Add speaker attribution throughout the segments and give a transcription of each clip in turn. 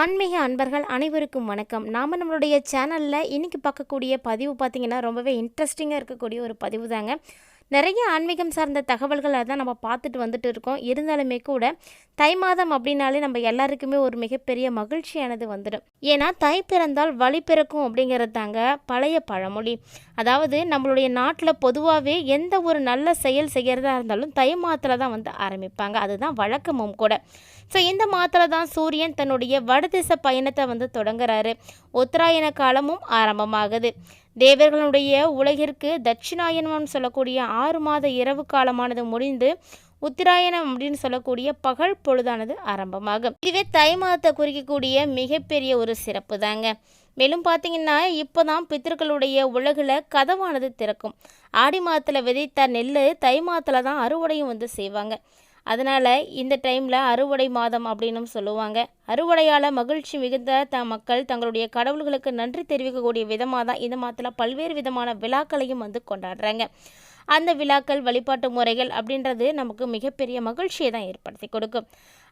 Speaker 1: ஆன்மீக அன்பர்கள் அனைவருக்கும் வணக்கம். நாம் நம்மளுடைய சேனலில் இன்றைக்கி பார்க்கக்கூடிய பதிவு பார்த்திங்கன்னா ரொம்பவே இன்ட்ரெஸ்டிங்காக இருக்கக்கூடிய ஒரு பதிவு தாங்க நிறைய ஆன்மீகம் சார்ந்த தகவல்களை தான் நம்ம பார்த்துட்டு வந்துட்டு இருக்கோம். இருந்தாலுமே கூட தை மாதம் அப்படின்னாலே நம்ம எல்லாருக்குமே ஒரு மிகப்பெரிய மகிழ்ச்சியானது வந்துடும். ஏன்னா தை பிறந்தால் வழி பிறக்கும் அப்படிங்கிறது தாங்க பழைய பழமொழி. அதாவது நம்மளுடைய நாட்டில் பொதுவாகவே எந்த ஒரு நல்ல செயல் செய்கிறதா இருந்தாலும் தை மாதத்தில் தான் வந்து ஆரம்பிப்பாங்க. அதுதான் வழக்கமும் கூட. ஸோ இந்த மாதத்தில் தான் சூரியன் தன்னுடைய வடதிசை பயணத்தை வந்து தொடங்குறாரு. உத்தராயண காலமும் ஆரம்பமாகுது. தேவர்களுடைய உலகிற்கு தட்சிணாயனம் சொல்லக்கூடிய ஆறு மாத இரவு காலமானது முடிந்து உத்தராயணம் அப்படின்னு சொல்லக்கூடிய பகல் பொழுதானது ஆரம்பமாகும். இதுவே தை மாதத்தை குறிக்கக்கூடிய மிகப்பெரிய ஒரு சிறப்பு தாங்க. மேலும் பார்த்தீங்கன்னா இப்போ தான் பித்தர்களுடைய உலகில் கதவானது திறக்கும். ஆடி மாதத்தில் விதைத்த நெல் தை மாதத்தில் தான் அறுவடையும் வந்து செய்வாங்க. அதனால் இந்த டைமில் அறுவடை மாதம் அப்படின்னும் சொல்லுவாங்க. அறுவடையால் மகிழ்ச்சி மிகுந்த த மக்கள் தங்களுடைய கடவுள்களுக்கு நன்றி தெரிவிக்கக்கூடிய விதமாக தான் இந்த மாதத்தில் பல்வேறு விதமான விழாக்களையும் வந்து கொண்டாடுறாங்க. அந்த விழாக்கள் வழிபாட்டு முறைகள் அப்படின்றது நமக்கு மிகப்பெரிய மகிழ்ச்சியை தான் ஏற்படுத்தி கொடுக்கும்.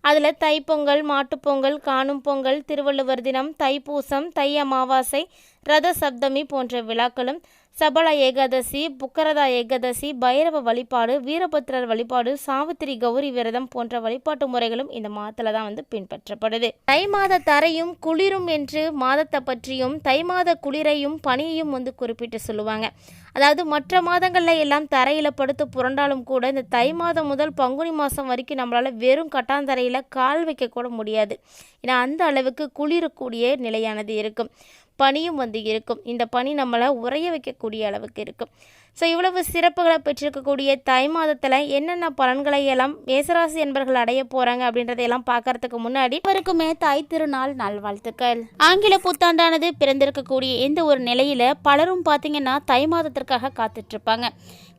Speaker 1: அதில் தைப்பொங்கல் மாட்டுப்பொங்கல் காணும் பொங்கல் திருவள்ளுவர் தினம் தைப்பூசம் தை அமாவாசை ரத சப்தமி போன்ற விழாக்களும் சபல ஏகாதசி புக்கரதா ஏகாதசி பைரவ வழிபாடு வீரபத்ரர் வழிபாடு சாவித்திரி கௌரி விரதம் போன்ற வழிபாட்டு முறைகளும் இந்த மாதத்தில் தான் வந்து பின்பற்றப்படுது. தை மாத தரையும் குளிரும் என்று மாதத்தை பற்றியும் தை மாத குளிரையும் பனியையும் வந்து குறிப்பிட்டு சொல்லுவாங்க. அதாவது மற்ற மாதங்களில் எல்லாம் தரையில் படுத்து புரண்டாலும் கூட இந்த தை மாதம் முதல் பங்குனி மாதம் வரைக்கும் நம்மளால் வெறும் கட்டாந்தரையில் கால் வைக்க கூட முடியாது. ஏன்னா அந்த அளவுக்கு குளிரக்கூடிய நிலையானது இருக்கும். பனியும் வந்து இருக்கும். இந்த பனி நம்மளை உறைய வைக்கக்கூடிய அளவுக்கு இருக்கும். ஸோ இவ்வளவு சிறப்புகளை பெற்றிருக்கக்கூடிய தை மாதத்தில் என்னென்ன பலன்களை எல்லாம் மேசராசி என்பர்கள் அடைய போகிறாங்க அப்படின்றதையெல்லாம் பார்க்கறதுக்கு முன்னாடி அவருக்குமே தாய் திருநாள் நல்வாழ்த்துக்கள். ஆங்கில புத்தாண்டானது பிறந்திருக்கக்கூடிய இந்த ஒரு நிலையில் பலரும் பார்த்தீங்கன்னா தை மாதத்திற்காக காத்துட்ருப்பாங்க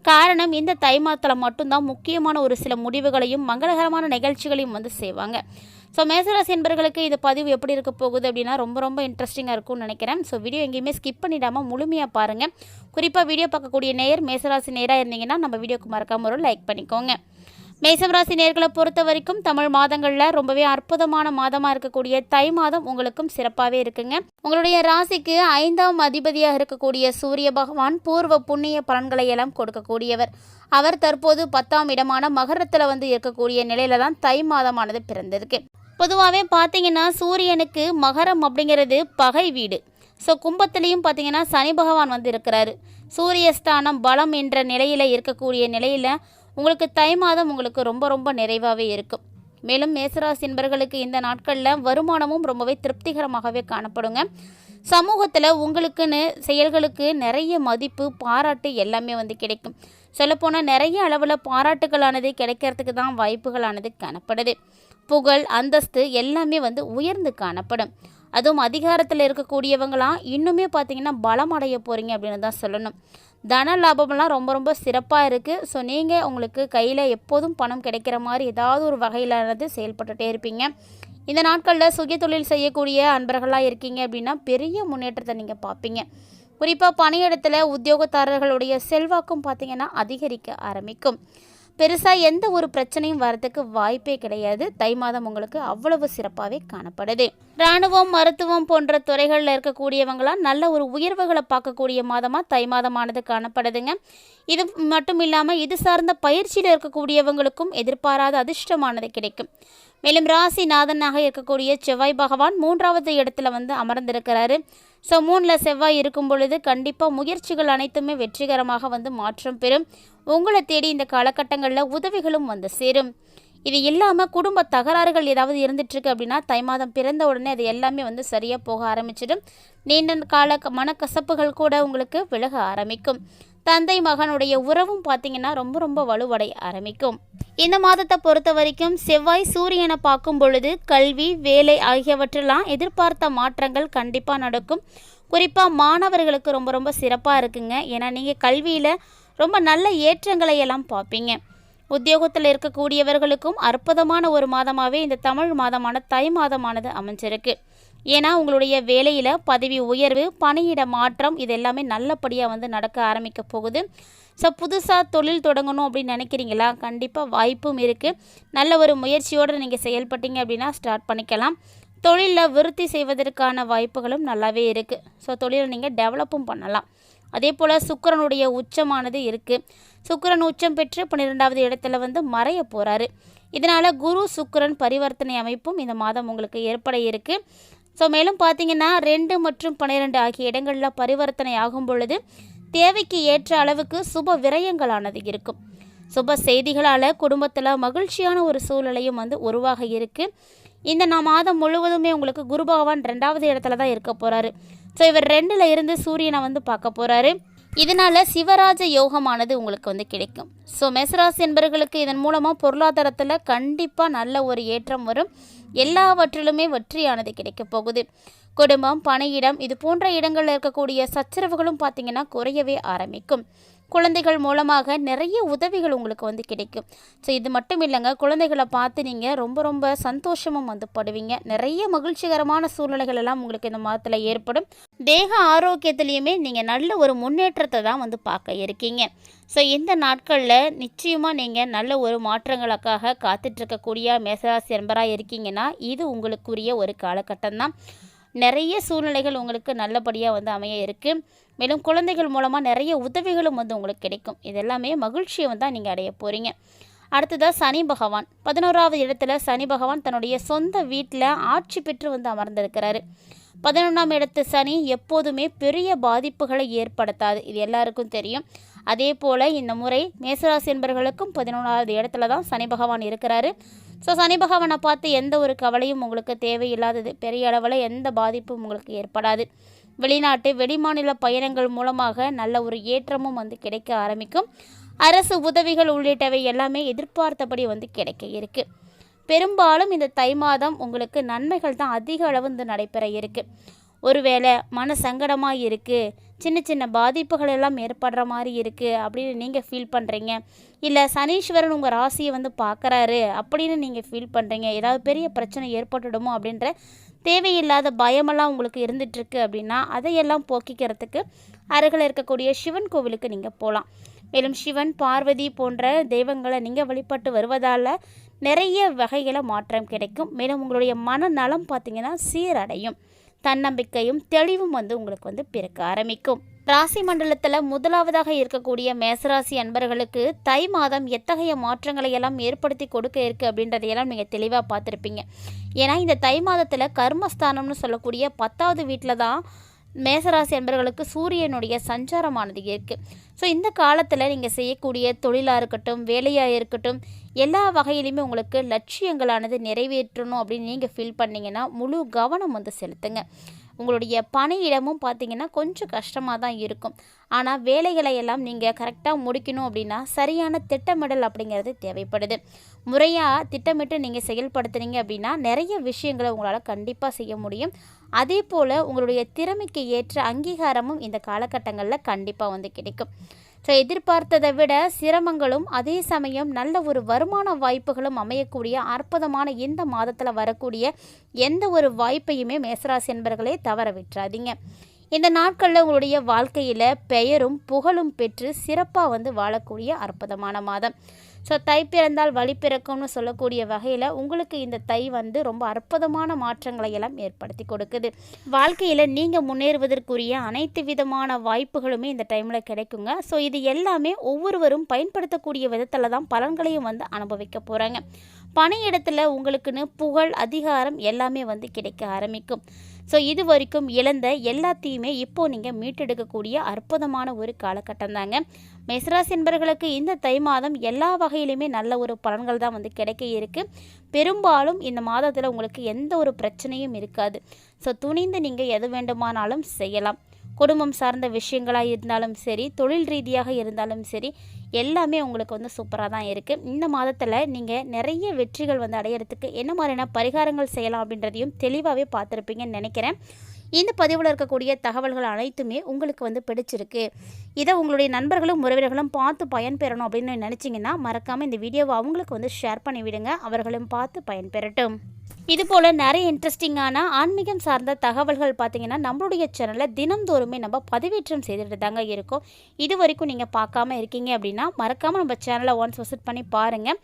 Speaker 1: காரணம் இந்த தை மாதத்தில் மட்டும்தான் முக்கியமான ஒரு சில முடிவுகளையும் மங்களகரமான நிகழ்ச்சிகளையும் வந்து செய்வாங்க. ஸோ மேசராசி என்பர்களுக்கு இந்த பதிவு எப்படி இருக்க போகுது அப்படின்னா ரொம்ப ரொம்ப இன்ட்ரெஸ்டிங்காக இருக்கும்னு நினைக்கிறேன். ஸோ வீடியோ எங்கேயுமே ஸ்கிப் பண்ணிடாமல் முழுமையாக பாருங்கள் குறிப்பாக வீடியோ பார்க்கக்கூடிய நேயர் மேசராசி நேராக இருந்தீங்கன்னா நம்ம வீடியோக்கு மறக்காமல் ஒரு லைக் பண்ணிக்கோங்க. மேசராசி நேர்களை பொறுத்த வரைக்கும் தமிழ் மாதங்களில் ரொம்பவே அற்புதமான மாதமாக இருக்கக்கூடிய தை மாதம் உங்களுக்கும் சிறப்பாகவே இருக்குங்க. உங்களுடைய ராசிக்கு ஐந்தாம் அதிபதியாக இருக்கக்கூடிய சூரிய பகவான் பூர்வ புண்ணிய பலன்களை எல்லாம் கொடுக்கக்கூடியவர். அவர் தற்போது பத்தாம் இடமான மகரத்தில் வந்து இருக்கக்கூடிய நிலையில தான் தை மாதமானது பிறந்திருக்கு. பொதுவாகவே பார்த்தீங்கன்னா சூரியனுக்கு மகரம் அப்படிங்கிறது பகை வீடு. ஸோ கும்பத்துலேயும் பார்த்தீங்கன்னா சனி பகவான் வந்து இருக்கிறாரு. சூரியஸ்தானம் பலம் என்ற நிலையில் இருக்கக்கூடிய நிலையில் உங்களுக்கு தை மாதம் உங்களுக்கு ரொம்ப ரொம்ப நிறைவாகவே இருக்கும். மேலும் மேசராசி என்பர்களுக்கு இந்த நாட்களில் வருமானமும் ரொம்பவே திருப்திகரமாகவே காணப்படுங்க. சமூகத்தில் உங்களுக்குன்னு செயல்களுக்கு நிறைய மதிப்பு பாராட்டு எல்லாமே வந்து கிடைக்கும். சொல்லப்போனால் நிறைய அளவில் பாராட்டுகளானது கிடைக்கிறதுக்கு தான் வாய்ப்புகளானது காணப்படுது. புகழ் அந்தஸ்து எல்லாமே வந்து உயர்ந்து காணப்படும். அதுவும் அதிகாரத்தில் இருக்கக்கூடியவங்களாம் இன்னுமே பார்த்தீங்கன்னா பலம் அடைய போகிறீங்க அப்படின்னு தான் சொல்லணும். தன லாபம்லாம் ரொம்ப ரொம்ப சிறப்பாக இருக்குது ஸோ நீங்கள் உங்களுக்கு கையில் எப்போதும் பணம் கிடைக்கிற மாதிரி ஏதாவது ஒரு வகையிலானது செயல்பட்டுகிட்டே இருப்பீங்க. இந்த நாட்களில் சுய தொழில் செய்யக்கூடிய அன்பர்களாக இருக்கீங்க அப்படின்னா பெரிய முன்னேற்றத்தை நீங்கள் பார்ப்பீங்க. குறிப்பாக பணியிடத்தில் உத்தியோகத்தாரர்களுடைய செல்வாக்கும் பார்த்தீங்கன்னா அதிகரிக்க ஆரம்பிக்கும். பெருசாக எந்த ஒரு பிரச்சனையும் வரதுக்கு வாய்ப்பே கிடையாது. தை மாதம் உங்களுக்கு அவ்வளவு சிறப்பாகவே காணப்படுது. இராணுவம் மருத்துவம் போன்ற துறைகளில் இருக்கக்கூடியவங்களாம் நல்ல ஒரு உயர்வுகளை பார்க்கக்கூடிய மாதமாக தை மாதமானது காணப்படுதுங்க. இது மட்டும் இல்லாமல் இது சார்ந்த பயிற்சியில் இருக்கக்கூடியவங்களுக்கும் எதிர்பாராத அதிர்ஷ்டமானது கிடைக்கும். மேலும் ராசி நாதனாக இருக்கக்கூடிய செவ்வாய் பகவான் மூன்றாவது இடத்துல வந்து அமர்ந்திருக்கிறாரு. ஸோ மூணில் செவ்வாய் இருக்கும் பொழுது கண்டிப்பாக முயற்சிகள் அனைத்துமே வெற்றிகரமாக வந்து மாற்றம் பெறும். உங்களை தேடி இந்த காலகட்டங்களில் உதவிகளும் வந்து சேரும். இது இல்லாமல் குடும்ப தகராறுகள் ஏதாவது இருந்துட்டுருக்கு அப்படின்னா தை மாதம் பிறந்த உடனே அது எல்லாமே வந்து சரியாக போக ஆரம்பிச்சிடும். நீண்ட கால மனக்கசப்புகள் கூட உங்களுக்கு விலக ஆரம்பிக்கும். தந்தை மகனுடைய உறவும் பார்த்தீங்கன்னா ரொம்ப ரொம்ப வலுவடை ஆரம்பிக்கும். இந்த மாதத்தை பொறுத்த வரைக்கும் செவ்வாய் சூரியனை பார்க்கும் பொழுது கல்வி வேலை ஆகியவற்றெல்லாம் எதிர்பார்த்த மாற்றங்கள் கண்டிப்பாக நடக்கும். குறிப்பாக மாணவர்களுக்கு ரொம்ப ரொம்ப சிறப்பாக இருக்குங்க. ஏன்னா நீங்கள் கல்வியில் ரொம்ப நல்ல ஏற்றங்களை எல்லாம் பார்ப்பீங்க. உத்தியோகத்தில் இருக்கக்கூடியவர்களுக்கும் அற்புதமான ஒரு மாதமாகவே இந்த தமிழ் மாதமான தை மாதமானது அமைஞ்சிருக்கு. ஏன்னா உங்களுடைய வேலையில் பதவி உயர்வு பணியிட மாற்றம் இது எல்லாமே நல்லபடியாக வந்து நடக்க ஆரம்பிக்க போகுது. ஸோ புதுசாக தொழில் தொடங்கணும் அப்படின்னு நினைக்கிறீங்களா? கண்டிப்பாக வாய்ப்பும் இருக்குது நல்ல ஒரு முயற்சியோடு நீங்கள் செயல்பட்டீங்க அப்படின்னா ஸ்டார்ட் பண்ணிக்கலாம்.
Speaker 2: தொழிலில் விருத்தி செய்வதற்கான வாய்ப்புகளும் நல்லாவே இருக்குது ஸோ தொழிலை நீங்கள் டெவலப்பும் பண்ணலாம். அதே போல் சுக்கரனுடைய உச்சமானது இருக்குது சுக்கிரன் உச்சம் பெற்று பன்னிரெண்டாவது இடத்துல வந்து மறைய போகிறாரு இதனால் குரு சுக்கிரன் பரிவர்த்தனை அமைப்பும் இந்த மாதம் உங்களுக்கு ஏற்பட இருக்குது ஸோ மேலும் பார்த்தீங்கன்னா ரெண்டு மற்றும் பன்னிரெண்டு ஆகிய இடங்களில் பரிவர்த்தனை ஆகும் பொழுது தேவைக்கு ஏற்ற அளவுக்கு சுப விரயங்களானது இருக்கும். சுப செய்திகளால் குடும்பத்தில் மகிழ்ச்சியான ஒரு சூழ்நிலையும் வந்து உருவாக இருக்குது இந்த நான் மாதம் முழுவதுமே உங்களுக்கு குரு பகவான் ரெண்டாவது இடத்துல தான் இருக்க போகிறாரு ஸோ இவர் ரெண்டில் இருந்து சூரியனை வந்து பார்க்க போகிறாரு இதனால் சிவராஜ யோகமானது உங்களுக்கு வந்து கிடைக்கும். ஸோ மெசராசி என்பவர்களுக்கு இதன் மூலமாக பொருளாதாரத்தில் கண்டிப்பாக நல்ல ஒரு ஏற்றம் வரும். எல்லாவற்றிலுமே வெற்றியானது கிடைக்கப் போகுது. குடும்பம் பணியிடம் இது போன்ற இடங்களில் இருக்கக்கூடிய சச்சரவுகளும் பார்த்திங்கன்னா குறையவே ஆரம்பிக்கும். குழந்தைகள் மூலமாக நிறைய உதவிகள் உங்களுக்கு வந்து கிடைக்கும். ஸோ இது மட்டும் இல்லைங்க குழந்தைகளை பார்த்து நீங்கள் ரொம்ப ரொம்ப சந்தோஷமும் வந்து படுவீங்க. நிறைய மகிழ்ச்சிகரமான சூழ்நிலைகள் எல்லாம் உங்களுக்கு இந்த மாதத்தில் ஏற்படும். தேக ஆரோக்கியத்திலையுமே நீங்கள் நல்ல ஒரு முன்னேற்றத்தை தான் வந்து பார்க்க இருக்கீங்க. ஸோ இந்த நாட்களில் நிச்சயமாக நீங்கள் நல்ல ஒரு மாற்றங்களுக்காக காத்துட்ருக்கக்கூடிய மேசராசி என்பராக இருக்கீங்கன்னா இது உங்களுக்குரிய ஒரு காலகட்டம் தான் நிறைய சூழ்நிலைகள் உங்களுக்கு நல்லபடியாக வந்து அமைய இருக்குது மேலும் குழந்தைகள் மூலமாக நிறைய உதவிகளும் வந்து உங்களுக்கு கிடைக்கும். இதெல்லாமே மகிழ்ச்சியை வந்து தான் நீங்கள் அடைய போகிறீங்க அடுத்ததாக சனி பகவான். பதினோராவது இடத்துல சனி பகவான் தன்னுடைய சொந்த வீட்டில் ஆட்சி பெற்று வந்து அமர்ந்திருக்கிறாரு. பதினொன்றாம் இடத்து சனி எப்போதுமே பெரிய பாதிப்புகளை ஏற்படுத்தாது. இது எல்லாருக்கும் தெரியும். அதே போல் இந்த முறை மேசராசி என்பவர்களுக்கும் பதினொன்றாவது இடத்துல தான் சனி பகவான் இருக்கிறாரு. ஸோ சனி பகவானை பார்த்து எந்த ஒரு கவலையும் உங்களுக்கு தேவையில்லாதது. பெரிய அளவில் எந்த பாதிப்பும் உங்களுக்கு ஏற்படாது. வெளிநாட்டு வெளிமாநில பயணங்கள் மூலமாக நல்ல ஒரு ஏற்றமும் வந்து கிடைக்க ஆரம்பிக்கும். அரசு உதவிகள் உள்ளிட்டவை எல்லாமே எதிர்பார்த்தபடி வந்து கிடைக்க இருக்குது பெரும்பாலும் இந்த தை மாதம் உங்களுக்கு நன்மைகள் தான் அதிக அளவு வந்து நடைபெற இருக்குது ஒருவேளை மன சங்கடமாக இருக்குது சின்ன சின்ன பாதிப்புகள் எல்லாம் ஏற்படுற மாதிரி இருக்குது அப்படின்னு நீங்கள் ஃபீல் பண்ணுறீங்க இல்லை சனீஸ்வரன் உங்கள் ராசியை வந்து பார்க்குறாரு அப்படின்னு நீங்கள் ஃபீல் பண்ணுறீங்க ஏதாவது பெரிய பிரச்சனை ஏற்பட்டுடுமோ அப்படின்ற தேவையில்லாத பயமெல்லாம் உங்களுக்கு இருந்துகிட்ருக்கு அப்படின்னா அதையெல்லாம் போக்கிக்கிறதுக்கு அருகில் இருக்கக்கூடிய சிவன் கோவிலுக்கு நீங்கள் போகலாம் மேலும் சிவன் பார்வதி போன்ற தெய்வங்களை நீங்கள் வழிபட்டு வருவதால் நிறைய வகைகளை மாற்றம் கிடைக்கும். மேலும் உங்களுடைய மனநலம் பார்த்திங்கன்னா சீரடையும். தன்னம்பிக்கையும் தெளிவும் வந்து உங்களுக்கு வந்து பிறக்க ஆரம்பிக்கும். ராசி மண்டலத்தில் முதலாவதாக இருக்கக்கூடிய மேசராசி அன்பர்களுக்கு தை மாதம் எத்தகைய மாற்றங்களை எல்லாம் ஏற்படுத்தி கொடுக்க இருக்குது அப்படின்றதையெல்லாம் நீங்கள் தெளிவாக பார்த்துருப்பீங்க. ஏன்னா இந்த தை மாதத்தில் கர்மஸ்தானம்னு சொல்லக்கூடிய பத்தாவது வீட்டில் தான் மேசராசி அன்பர்களுக்கு சூரியனுடைய சஞ்சாரமானது இருக்குது ஸோ இந்த காலத்தில் நீங்கள் செய்யக்கூடிய தொழிலாக இருக்கட்டும் வேலையாக இருக்கட்டும் எல்லா வகையிலையுமே உங்களுக்கு லட்சியங்களானது நிறைவேற்றணும் அப்படின்னு நீங்கள் ஃபீல் பண்ணிங்கன்னா முழு கவனம் வந்து செலுத்துங்க. உங்களுடைய பணியிடமும் பார்த்தீங்கன்னா கொஞ்சம் கஷ்டமாக தான் இருக்கும். ஆனால் வேலைகளை எல்லாம் நீங்கள் கரெக்டாக முடிக்கணும் அப்படின்னா சரியான திட்டமிடல் அப்படிங்கிறது தேவைப்படுது. முறையாக திட்டமிட்டு நீங்கள் செயல்படுத்துனீங்க அப்படின்னா நிறைய விஷயங்களை உங்களால் கண்டிப்பாக செய்ய முடியும். அதே போல் உங்களுடைய திறமைக்கு ஏற்ற அங்கீகாரமும் இந்த காலகட்டங்களில் கண்டிப்பாக வந்து கிடைக்கும். ஸோ எதிர்பார்த்ததை விட சிரமங்களும் அதே சமயம் நல்ல ஒரு வருமான வாய்ப்புகளும் அமையக்கூடிய அற்புதமான இந்த மாதத்தில் வரக்கூடிய எந்த ஒரு வாய்ப்பையுமே மேசராசி என்பர்களே தவற விட்டுறாதீங்க. இந்த நாட்களில் உங்களுடைய வாழ்க்கையில் பெயரும் புகழும் பெற்று சிறப்பாக வந்து வாழக்கூடிய அற்புதமான மாதம். ஸோ தை பிறந்தால் வழி பிறக்கும்னு சொல்லக்கூடிய வகையில் உங்களுக்கு இந்த தை வந்து ரொம்ப அற்புதமான மாற்றங்களை எல்லாம் ஏற்படுத்தி கொடுக்குது. வாழ்க்கையில் நீங்கள் முன்னேறுவதற்குரிய அனைத்து விதமான வாய்ப்புகளுமே இந்த டைமில் கிடைக்குங்க. ஸோ இது எல்லாமே ஒவ்வொருவரும் பயன்படுத்தக்கூடிய விதத்தில் தான் பலன்களையும் வந்து அனுபவிக்க போகிறாங்க பணியிடத்தில் உங்களுக்குன்னு புகழ் அதிகாரம் எல்லாமே வந்து கிடைக்க ஆரம்பிக்கும். ஸோ இது வரைக்கும் இழந்த எல்லாத்தையுமே இப்போ நீங்கள் மீட்டெடுக்கக்கூடிய அற்புதமான ஒரு காலகட்டம் தாங்க. மெசராசி என்பர்களுக்கு இந்த தை மாதம் எல்லா வகையிலுமே நல்ல ஒரு பலன்கள் தான் வந்து கிடைக்க இருக்குது பெரும்பாலும் இந்த மாதத்தில் உங்களுக்கு எந்த ஒரு பிரச்சனையும் இருக்காது. ஸோ துணிந்து நீங்கள் எது வேண்டுமானாலும் செய்யலாம். குடும்பம் சார்ந்த விஷயங்களாக இருந்தாலும் சரி தொழில் ரீதியாக இருந்தாலும் சரி எல்லாமே உங்களுக்கு வந்து சூப்பராக தான் இருக்குது இந்த மாதத்தில் நீங்கள் நிறைய வெற்றிகள் வந்து அடையிறதுக்கு என்ன மாதிரியான பரிகாரங்கள் செய்யலாம் அப்படின்றதையும் தெளிவாகவே பார்த்துருப்பீங்கன்னு நினைக்கிறேன். இந்த பதிவில் இருக்கக்கூடிய தகவல்கள் அனைத்துமே உங்களுக்கு வந்து பிடிச்சிருக்கு. இதை உங்களுடைய நண்பர்களும் உறவினர்களும் பார்த்து பயன்பெறணும் அப்படின்னு நினச்சிங்கன்னா மறக்காமல் இந்த வீடியோவை அவங்களுக்கு வந்து ஷேர் பண்ணிவிடுங்க. அவர்களும் பார்த்து பயன்பெறட்டும். இதுபோல் நிறைய இன்ட்ரெஸ்டிங்கான ஆன்மீகம் சார்ந்த தகவல்கள் பார்த்தீங்கன்னா நம்மளுடைய சேனலில் தினந்தோறுமே நம்ம பதிவேற்றம் செய்துட்டு தாங்க இருக்கோம். இது வரைக்கும் நீங்கள் பார்க்காம இருக்கீங்க அப்படின்னா மறக்காமல் நம்ம சேனலை ஒன்ஸ் விசிட் பண்ணி பாருங்கள்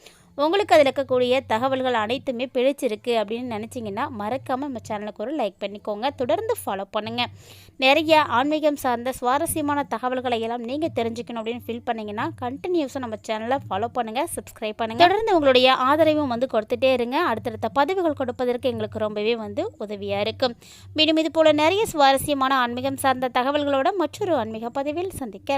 Speaker 2: உங்களுக்கு அதில் இருக்கக்கூடிய தகவல்கள் அனைத்துமே பிழைச்சிருக்கு அப்படின்னு நினச்சிங்கன்னா மறக்காமல் நம்ம சேனலுக்கு ஒரு லைக் பண்ணிக்கோங்க. தொடர்ந்து ஃபாலோ பண்ணுங்கள் நிறைய ஆன்மீகம் சார்ந்த சுவாரஸ்யமான தகவல்களை எல்லாம் நீங்கள் தெரிஞ்சுக்கணும் அப்படின்னு ஃபீல் பண்ணிங்கன்னா கண்டினியூஸாக நம்ம சேனலை ஃபாலோ பண்ணுங்கள் சப்ஸ்கிரைப் பண்ணுங்கள் தொடர்ந்து உங்களுடைய ஆதரவும் வந்து கொடுத்துட்டே இருங்க. அடுத்தடுத்த பதிவுகள் கொடுப்பதற்கு எங்களுக்கு ரொம்பவே வந்து உதவியாக இருக்கும். மீண்டும் இது போல் நிறைய சுவாரஸ்யமான ஆன்மீகம் சார்ந்த தகவல்களோட மற்றொரு ஆன்மீக பதிவில் சந்திக்கலாம்.